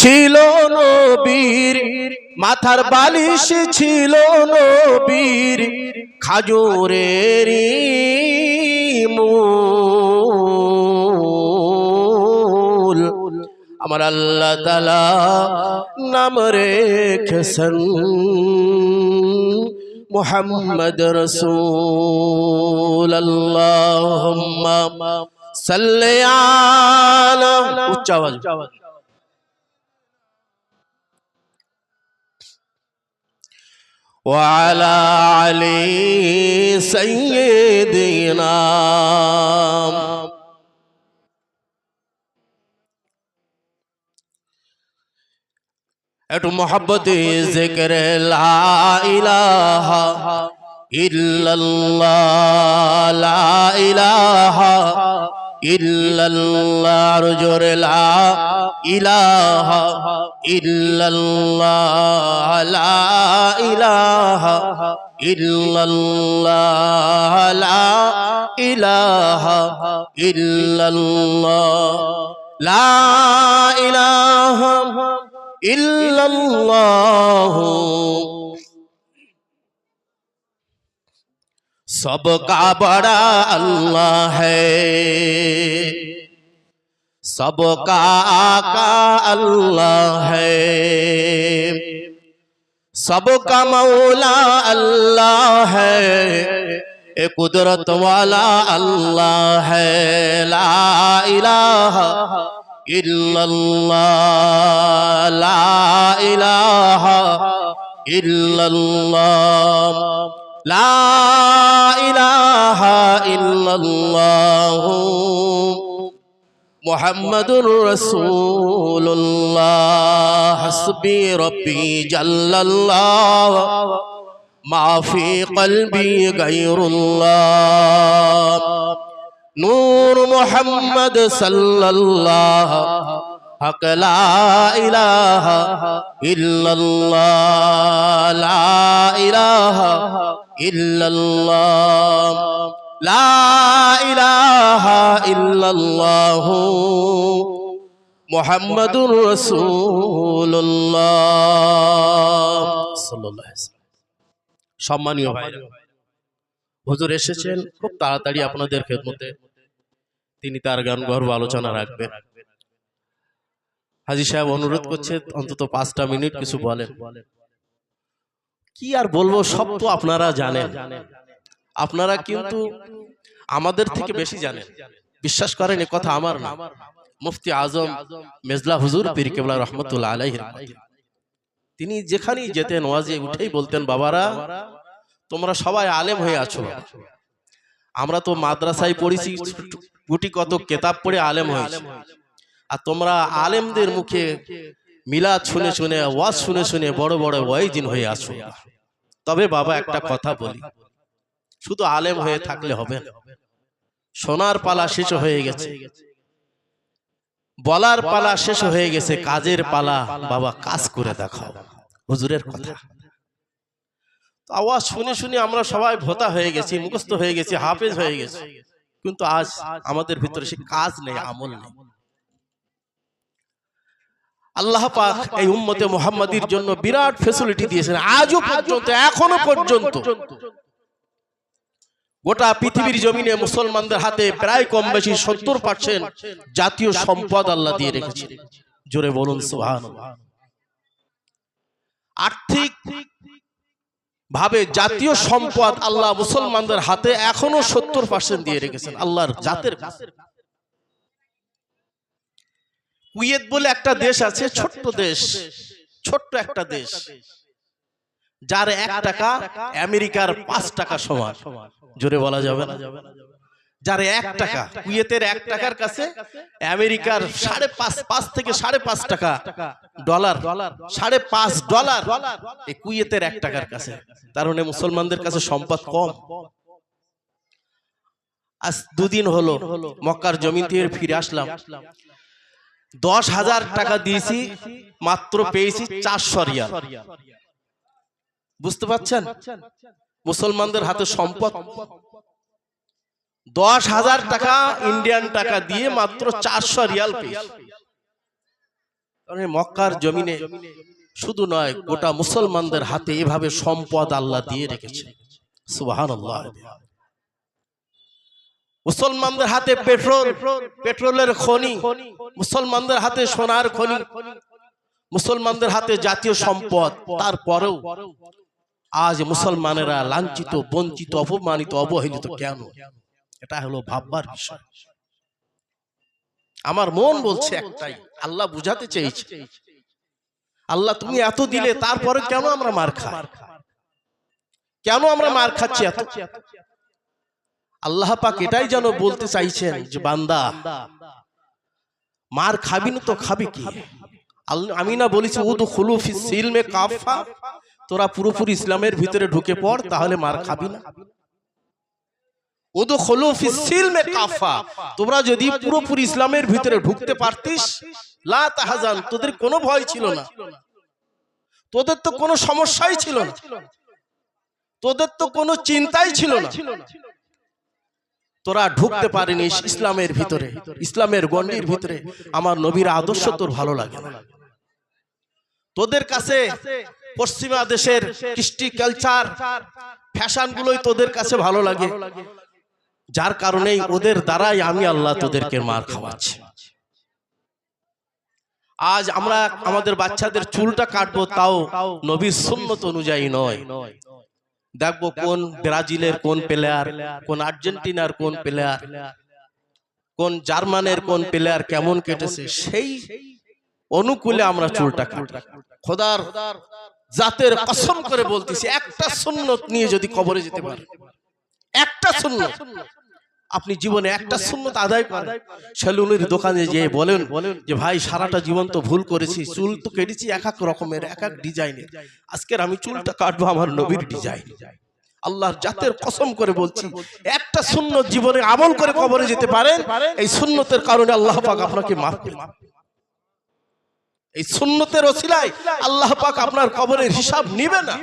ছিল নবীর, মাথার বালিশ ছিল নবীর, খাজুরের মূল আমার আল্লাহ তালা নাম রেখেছেন মোহাম্মদ রসুল আল্লাহ সাল্লে আলা, উচ্চ আওয়াজ। وعلى علي سيدنا একটু মোহাব্বতে জিকির লা ইলাহা ইল্লাল্লাহ লা ইলাহা ইল্লাল্লাহ আর জোরে লা ইলাহা ইল্লাল্লাহ, লা ইলাহা ইল্লাল্লাহ, লা ইলাহা ইল্লাল্লাহ, লা ইলাহা ইল্লাল্লাহ। सबका बड़ा अल्लाह है सबका आका अल्लाह है सबका मौला अल्लाह है ए कुदरत वाला अल्लाह है ला इलाहा इल्लल्लाह ला इलाहा इल्लल्लाह لا إله إلا الله محمد رسول الله حسبي ربي جل الله ما في قلبي غير الله نور محمد صلى الله حق لا إله إلا الله لا إله লা ইলাহা সম্মানীয় হুজুর এসেছেন, খুব তাড়াতাড়ি আপনাদের খেদমতে। তিনি তার গান গর্ব আলোচনা রাখবেন। হাজি সাহেব অনুরোধ করছে, অন্তত পাঁচটা মিনিট কিছু বলেন। কি আর বলব সব তো আপনারা জানেন। আপনারা কিন্তু আমাদের থেকে বেশি জানেন। বিশ্বাস করেন এ কথা আমার না। মুফতি আজম মেজলা হুজুর পীর কেবলা রহমতুল্লাহ আলাইহ তিনি যেখানেই যেতেন ওয়াজে উঠেই বলতেন বাবারা তোমরা সবাই আলেম হয়ে আছো। আমরা তো মাদ্রাসায় পড়েছি গুটি কত কেতাব পড়ে আলেম হয়েছি। আর তোমরা আলেমদের মুখে মিলাদ শুনে শুনে ওয়াজ শুনে শুনে বড় বড় ওয়াইজিন হয়ে আছো তবে বাবা একটা কথা বলি। শুধু আলেম হয়ে থাকলে হবে না। সোনার পালা শেষ হয়ে গেছে। বলার পালা শেষ হয়ে গেছে কাজের পালা। বাবা কাজ করে দেখাও। হুজুরের কথা। আওয়াজ শুনে শুনে আমরা সবাই ভোতা হয়ে গেছি মুখস্থ হয়ে গেছি হাফেজ হয়ে গেছি। কিন্তু আজ আমাদের ভিতরে সে কাজ নেই আমল নেই। আল্লাহ পাক এই উম্মতে মুহাম্মাদির জন্য বিরাট ফেসিলিটি দিয়েছেন। আজও পর্যন্ত এখনও পর্যন্ত। গোটা পৃথিবীর জমিনে মুসলমানদের হাতে প্রায় কম বেশি সত্তর পার্সেন্ট জাতীয় সম্পদ আল্লাহ দিয়ে রেখেছেন। জোরে বলুন সুহান আর্থিক ভাবে জাতীয় সম্পদ আল্লাহ মুসলমানদের হাতে এখনও সত্তর পার্সেন্ট দিয়ে রেখেছেন। আল্লাহর জাতের কাছে কুয়েত বলে একটা দেশ আছে ছোট্ট দেশ। ছোট্ট একটা দেশ। যার এক টাকা আমেরিকার পাঁচ টাকা সমান। জোরে বলা যাবে না? যার এক টাকা কুয়েতের এক টাকার কাছে আমেরিকার সাড়ে পাঁচ পাঁচ থেকে সাড়ে পাঁচ টাকা ডলার। সাড়ে পাঁচ ডলার এই কুয়েতের এক টাকার কাছে। তার মানে মুসলমানদের কাছে সম্পদ কম। আজ দুদিন হলো মক্কার থেকে ফিরে আসলাম। দশ হাজার টাকা দিয়েছি মাত্র পেয়েছি চারশো রিয়াল। বুঝতে পারছেন? মুসলমানদের হাতে সম্পদ। দশ হাজার টাকা ইন্ডিয়ান টাকা দিয়ে মাত্র চারশো রিয়াল পেয়েছি। মক্কার জমিনে শুধু নয় গোটা মুসলমানদের হাতে এভাবে সম্পদ আল্লাহ দিয়ে রেখেছে। সুবহানাল্লাহ। মুসলমানদের হাতে পেট্রোল, পেট্রোলের খনি, মুসলমানদের হাতে সোনার খনি, মুসলমানদের হাতে জাতীয় সম্পদ। তারপরেও আজ মুসলমানেরা লাঞ্ছিত, বঞ্চিত, অপমানিত, অবহেলিত কেন? এটা হলো ভাববার বিষয়। আমার মন বলছে একটাই, আল্লাহ বুঝাতে চেয়েছে। আল্লাহ, তুমি এত দিলে তারপরে কেন আমরা মার খাই? কেন আমরা মার খাচ্ছি এত? আল্লাহ পাক এটাই যেন বলতে চাইছেন যে বান্দা মার খাবি না তো খাবি। কি আমি না বলেছি উদু খুলু ফি সিলমে কাফা তোরা পুরোপুরি ইসলামের ভিতরে ঢুকে পড় তাহলে মার খাবি না। উদু খুলু ফি সিলমে কাফা তোমরা যদি পুরোপুরি ইসলামের ভিতরে ঢুকতে পারতিস লা তাহাজান তোদের কোনো ভয় ছিল না। তোদের তো কোনো সমস্যাই ছিল না। তোদের তো কোনো চিন্তাই ছিল না। তোরা ঢুকতে পারিনি ইসলামের ভিতরে। ইসলামের গণ্ডির ভিতরে আমার নবীর আদর্শ তোর ভালো লাগে না। তোদের কাছে পশ্চিমা দেশের কৃষ্টি কালচার ফ্যাশন গুলোই তোদের কাছে ভালো লাগে। যার কারণেই ওদের দ্বারাই আমি আল্লাহ তোদেরকে মার খাওয়াচ্ছি। আজ আমরা আমাদের বাচ্চাদের চুলটা কাটবো তাও নবীর সুন্নত অনুযায়ী নয়। দেখব কোন ব্রাজিলের কোন প্লেয়ার কোন আর্জেন্টিনার কোন প্লেয়ার কোন জার্মানের কোন প্লেয়ার কেমন কেটেছে সেই অনুকূলে আমরা চুলটা কাটি খোদার জাতের কসম করে বলতেছি একটা সুন্নত নিয়ে যদি কবরে যেতে পারে। একটা সুন্নত। আপনি জীবনে একটা সুন্নত আদায় করেন। সেলুনের দোকানে যেয়ে বলেন যে ভাই সারাটা জীবন তো ভুল করেছি চুল তো কেটেছি এক এক রকমের এক এক ডিজাইনের আজকের আমি চুলটা কাটবো আমার নবীর ডিজাইন আল্লাহর জাতের কসম করে বলছি একটা শূন্য জীবনে আমল করে কবরে যেতে পারেন এই শূন্যতের কারণে আল্লাহ পাক আপনাকে মাফ এই সুন্নতের ওসিলায় আল্লাহ পাক আপনার কবরের হিসাব নিবে না।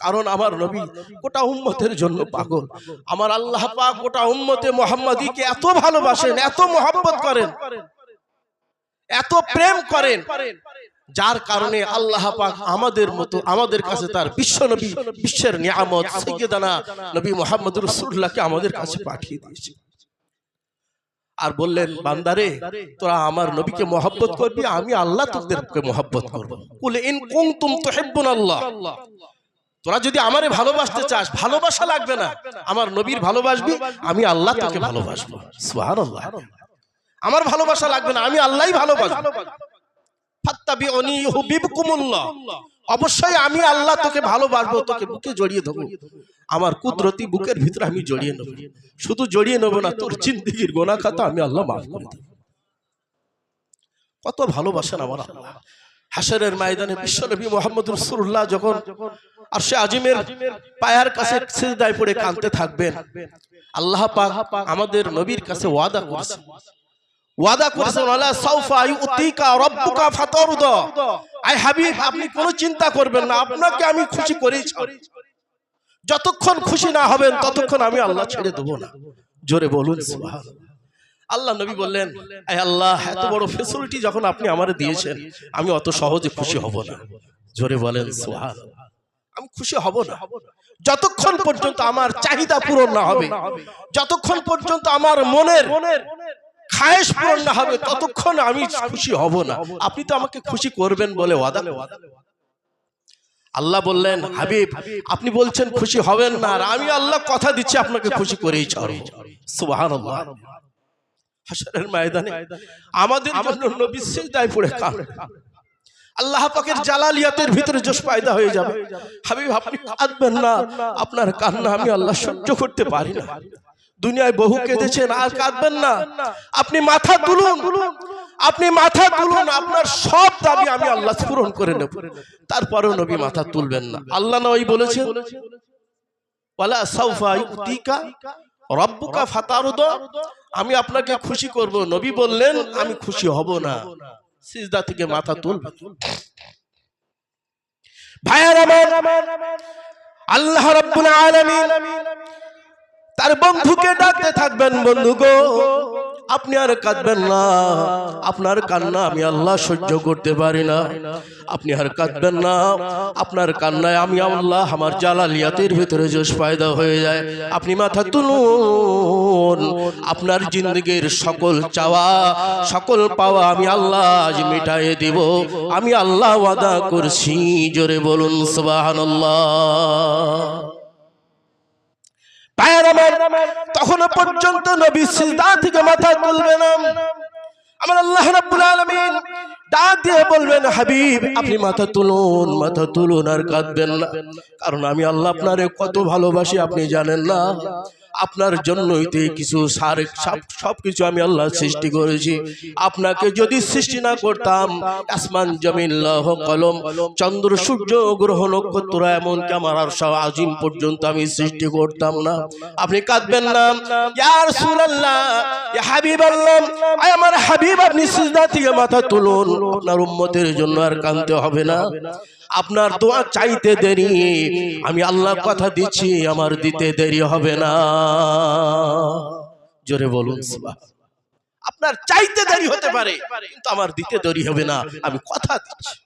কারণ আমার নবী গোটা উম্মতের জন্য পাগল। আমার আল্লাহ পাক গোটা উম্মতে মোহাম্মদীকে এত ভালোবাসেন এত মোহাম্মত করেন এত প্রেম করেন যার কারণে আল্লাহ পাক আমাদের মতো আমাদের কাছে তার বিশ্ব নবী বিশ্বের নিয়ামত সৈয়দানা নবী মোহাম্মদ রসুল্লাহকে আমাদের কাছে পাঠিয়ে দিয়েছে। আর বললেন বান্দারে তোরা আমার নবীকে মহব্বত করবি আমি আল্লাহ তোদেরকে মহব্বত করব। কুলে ইন কুনতুম তুহিব্বুন আল্লাহ তোরা যদি আমারে ভালোবাসতে চাস ভালোবাসা লাগবে না। আমার নবীর ভালোবাসবি আমি আল্লাহ তোকে ভালোবাসবো। আমার ভালোবাসা লাগবে না আমি আল্লাহই ভালোবাসবো। অবশ্যই আমি আল্লাহ তোকে ভালোবাসবো তোকে বুকে জড়িয়ে দেবো আমার কুদরতি বুকের ভিতরে আমি জড়িয়ে নেব। শুধু জড়িয়ে নেব না তোর জিন্দিগির গোনা খাতা আমি আল্লাহ মাফ করে দেব। কত ভালোবাসেন আমার আল্লাহ। হাসরের ময়দানে বিশ্বনবী মোহাম্মদ রসুল্লাহ যখন আর সে আজিমের পায়ার কাছে সিজদায় পড়ে কাঁদতে থাকবেন, আল্লাহ পাক আমাদের নবীর কাছে ওয়াদা করেছেন। ওয়াদা করেছেন আলা সাউফা ইউতিকা আই হাবিব, আপনি কোনো চিন্তা করবেন না, আপনাকে আমি খুশি করেই। যতক্ষণ খুশি না হবেন, ততক্ষণ আমি আল্লাহ ছেড়ে দেবো না। জোরে বলুন, সুবহানাল্লাহ। আল্লাহ নবী বললেন আয় আল্লাহ এত বড় ফেসিলিটি যখন আপনি আমারে দিয়েছেন আমি অত সহজে খুশি হব না। জোরে বলেন সুহান আমি খুশি হব না। যতক্ষণ পর্যন্ত আমার চাহিদা পূরণ না হবে যতক্ষণ পর্যন্ত আমার মনের খায়েশ পূরণ না হবে ততক্ষণ আমি খুশি হব না। আপনি তো আমাকে খুশি করবেন বলে ওয়াদা আল্লাহ বললেন হাবিব আপনি বলছেন খুশি হবেন না আর আমি আল্লাহ কথা দিচ্ছি আপনাকে খুশি করেই ছাড়ব সুবহানাল্লাহ। হাসরের ময়দানে। আমাদের জন্য নবী সিজদায় পড়ে আল্লাহ পাকের জালালিয়াতের ভিতরে জোশ পয়দা হয়ে যাবে। হাবিব আপনি কাঁদবেন না। আপনার কান্না আমি আল্লাহ সহ্য করতে পারি না। দুনিয়ায় বহু কেঁদেছেন আর কাঁদবেন না। আপনি মাথা তুলুন। আপনি মাথা তুলুন। আপনার সব দাবি আমি আল্লাহ পূরণ করে নেব। তারপরেও নবী মাথা তুলবেন না। আল্লাহ নয় বলেছে ওয়ালা সাউফা ইউতিকা রব্বুকা ফাতারুদ আমি আপনাকে খুশি করব। নবী বললেন, আমি খুশি হব না। সিজদা থেকে মাথা তুল আল্লাহ রাব্বুল আলামিন তার বন্ধুকে ডাকতে থাকবেন বন্ধু গো। আপনি আর কাঁদবেন না। আপনার কান্না আমি আল্লাহ সহ্য করতে পারি না। আপনি আর কাঁদবেন না। আপনার কান্নায় আমি আল্লাহ আমার জালালিয়াতের ভিতরে জোশ পায়দা হয়ে যায়। আপনি মাথা তুলুন। আপনার জিন্দগির সকল চাওয়া, সকল পাওয়া আমি আল্লাহ আজ মিটাইয়ে দিব। আমি আল্লাহ ওয়াদা করছি। জোরে বলুন, সুবহানাল্লাহ। তখনও পর্যন্ত নবী সিজদা থেকে মাথা তুলবে না। আমার আল্লাহ রাব্বুল আলামিন দিয়ে বলবেন, হাবিব, আপনি মাথা তুলুন মাথা তুলুন আর কাঁদবেন না। কারণ আমি আল্লাহ আপনারে কত ভালোবাসি, আপনি জানেন না। আপনার জন্যই তো কিছু সার সব কিছু আমি আল্লাহ সৃষ্টি করেছি। আপনাকে যদি সৃষ্টি না করতাম আসমান জমিন লহ কলম চন্দ্র সূর্য গ্রহ নক্ষত্র এমনকি আমার আর সব আজিম পর্যন্ত আমি সৃষ্টি করতাম না। আপনি কাঁদবেন না। ইয়া রাসূলুল্লাহ ইয়া হাবিবাল্লাহ আয় আমার হাবিব আপনি সিজদা থেকে মাথা তুলুন। আপনার উম্মতের জন্য আর কাঁদতে হবে না। আপনার দোয়া চাইতে দেরি। আমি আল্লাহ কথা দিচ্ছি আমার দিতে দেরি হবে না। জোরে বলুন। আপনার চাইতে দেরি হতে পারে কিন্তু আমার দিতে দেরি হবে না। আমি কথা দিচ্ছি।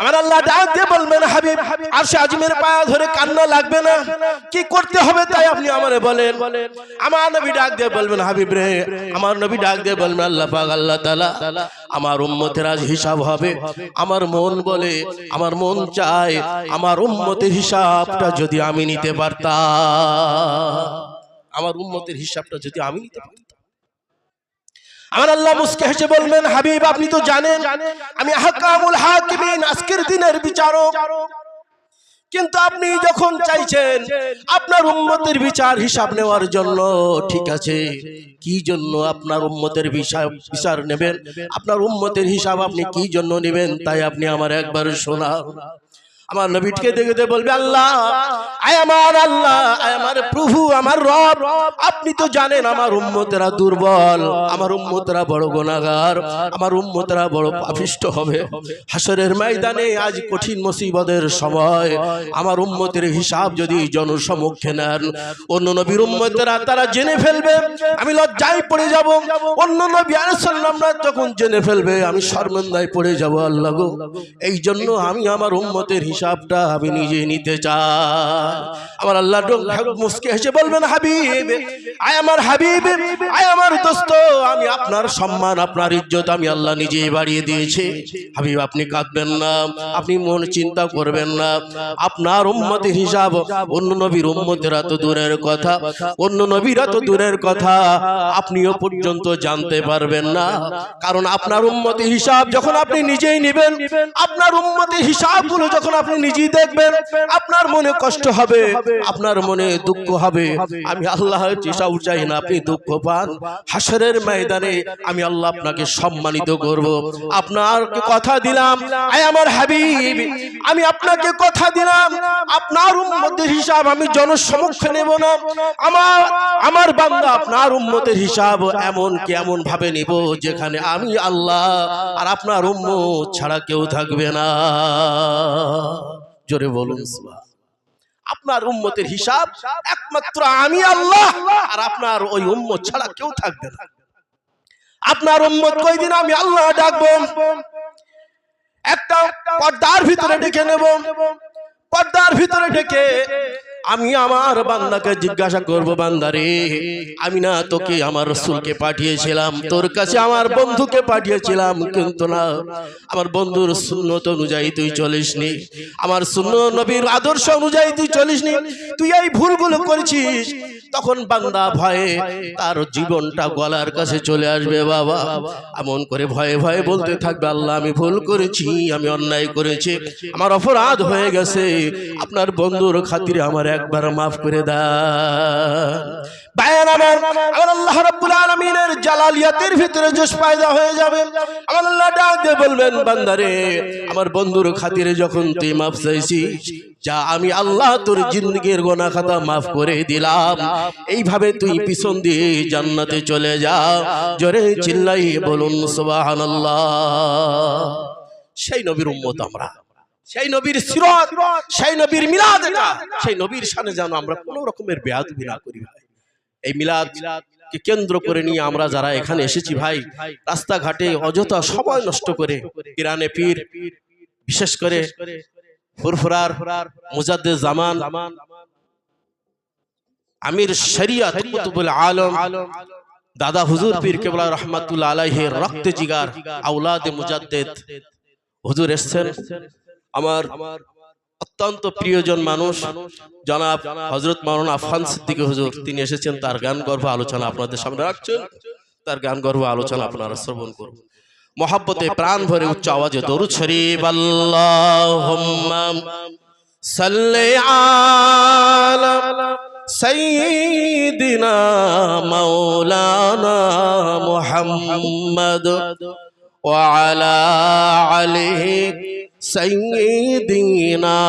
আমার হাবিব আর সে আজমের ধরে কান্না লাগবে না। কি করতে হবে তাই আপনি বলেন। আমার নবী ডাক দিয়ে বলবেন, হাবিব রে, আমার নবী ডাক দিয়ে বলবেন, আল্লাহ আল্লাহ তাআলা, আমার উম্মতের আজ হিসাব হবে। আমার মন বলে, আমার মন চায়, আমার উম্মতের হিসাবটা যদি আমি নিতে পারতাম। আমার উম্মতের হিসাবটা যদি আমি নিতে পারতাম। আমার আল্লাহ মুসকে হেসে বলবেন, হাবিব, আপনি তো জানেন, আমি হাকামুল হাকিমিন, আজকের দিনের বিচারক। কিন্তু আপনি যখন চাইছেন আপনার উম্মতের বিচার হিসাব নেওয়ার জন্য, ঠিক আছে, কি জন্য আপনার উম্মতের বিচার নেবেন? আপনার উম্মতের হিসাব আপনি কি জন্য নেবেন? তাই আপনি আমার একবার শোনা আমার নবীকে দেখে বলবে আল্লাহ আয় আমার আল্লাহ আয় আমার প্রভু আমার রব। আপনি তো জানেন আমার উম্মতেরা দুর্বল আমার উম্মতেরা বড় গুনাহগার আমার উম্মতেরা বড় পাপিষ্ট হবে। হাসরের ময়দানে আজ কঠিন মুসিবতের সময়। আমার উম্মতের হিসাব যদি জনসমক্ষে নেন অন্য নবীর উম্মতেরা তারা জেনে ফেলবে। আমি লজ্জায় পড়ে যাব। অন্য নবী আলাইসাল্লামরা যখন জেনে ফেলবে আমি শর্মন্দায় পড়ে যাব। আল্লাহ গো এই জন্য আমি আমার উম্মতের হিসাবটা আমি নিজে নিতে চাই। আমার আল্লাহ মুসকে হেসে বলবেন হাবিব আয় আমার হাবিব আয় আমার দোস্ত আমি আপনার সম্মান আপনার ইজ্জত আমি আল্লাহ নিজেই বাড়িয়ে দিয়েছি। হাবিব আপনি কাঁদবেন না আপনি মন চিন্তা করবেন না। আপনার উম্মতের হিসাব অন্য নবীর উম্মতেরা তো দূরের কথা অন্য নবীরা তো দূরের কথা আপনিও পর্যন্ত জানতে পারবেন না। কারণ আপনার উম্মতের হিসাব যখন আপনি নিজেই নেবেন আপনার উম্মতের হিসাবগুলো যখন আপনি নিজেই দেখবেন, আপনার মনে কষ্ট হবে, আপনার মনে দুঃখ হবে। আমি আল্লাহ চেষ্টাও চাই না, আপনি দুঃখ পান। হাসরের ময়দানে আমি আল্লাহ আপনাকে সম্মানিত করব। আপনার কথা দিলাম, আয় আমার হাবিব, আমি আপনাকে কথা দিলাম। আপনার উম্মতের হিসাব আমি জনসমক্ষে নেব না। আমার আমার বান্দা আপনার উম্মতের হিসাব এমন কি এমন ভাবে নিব, যেখানে আমি আল্লাহ আর আপনার উম্মত ছাড়া কেউ থাকবে না। জোরে বলুন আপনার উম্মতের হিসাব একমাত্র আমি আল্লাহ, আর আপনার ওই উম্মত ছাড়া কেউ থাকবে না। আপনার উম্মত কয়দিন আমি আল্লাহ ডাকবো? একটা পর্দার ভিতরে ডেকে নেব। পর্দার ভিতরে ডেকে আমি আমার বান্দাকে জিজ্ঞাসা করব, বান্দারে, আমি না তোকে আমার রসুলকে পাঠিয়েছিলাম, তোর কাছে আমার বন্ধুকে পাঠিয়েছিলাম, কিন্তু না, আমার বন্ধুর সুন্নত অনুযায়ী তুই চলিসনি, আমার শূন্য নবীর আদর্শ অনুযায়ী তুই চলিসনি, তুই এই ভুলগুলো করেছিস, তখন বান্দা ভয়ে তার জীবনটা গলার কাছে চলে আসবে, বাবা, এমন করে ভয়ে ভয়ে বলতে থাকবে, আল্লাহ, আমি ভুল করেছি, আমি অন্যায় করেছি, আমার অপরাধ হয়ে গেছে, আপনার বন্ধুর খাতিরে আমার একবার মাফ করে আল্লাহ জালালিয়াতের ভিতরে জোশ পয়দা হয়ে যাবে। আমার আল্লাহ বলবেন, বান্দারে, আমার বন্ধুর খাতিরে যখন তুই মাফ চাইছিস, যা আমি আল্লাহ তোর জিন্দগির গোনা খাতা মাফ করে দিলাম। এইভাবে তুই পিছন দিয়ে জান্নাতে চলে যা। জোরে চিল্লাই বলুন, সুবহানাল্লাহ। সেই নবীর উম্মত আমরা। সেই নবীর সিরত, সেই নবীর মিলাদ এটা। সেই নবীর সামনে যেন আমরা কোনো রকমের বেয়াদবি না করি ভাই। এই মিলাদ কেন্দ্র করে নিয়ে আমরা যারা এখানে এসেছি ভাই, রাস্তাঘাটে অযথা সময় নষ্ট করে কিরানে পীর, বিশেষ করে ফুরফুরার মুজাদ্দে জামান, আমির শরিয়ত কুতুবুল আলম, দাদা হুজুর পীর কেবলা রহমাতুল্লাহ আলাইহির রক্তে জিগার আউলাদে মুজাদ্দেদ। হুজুর এসছেন। আমার অত্যন্ত প্রিয়জন মানুষ, জনাব হজরত মাওলানা আফান সিদ্দিক হুজুর। তিনি এসেছেন, তার গান গর্ব আলোচনা আপনাদের সামনে রাখছেন তার গান গর্ব আলোচনা আপনারা শ্রবণ করুন। মহাব্বতে প্রাণ ভরে উচ্চ আওয়াজে দরু ছড়ি বল্লাহ سيدنا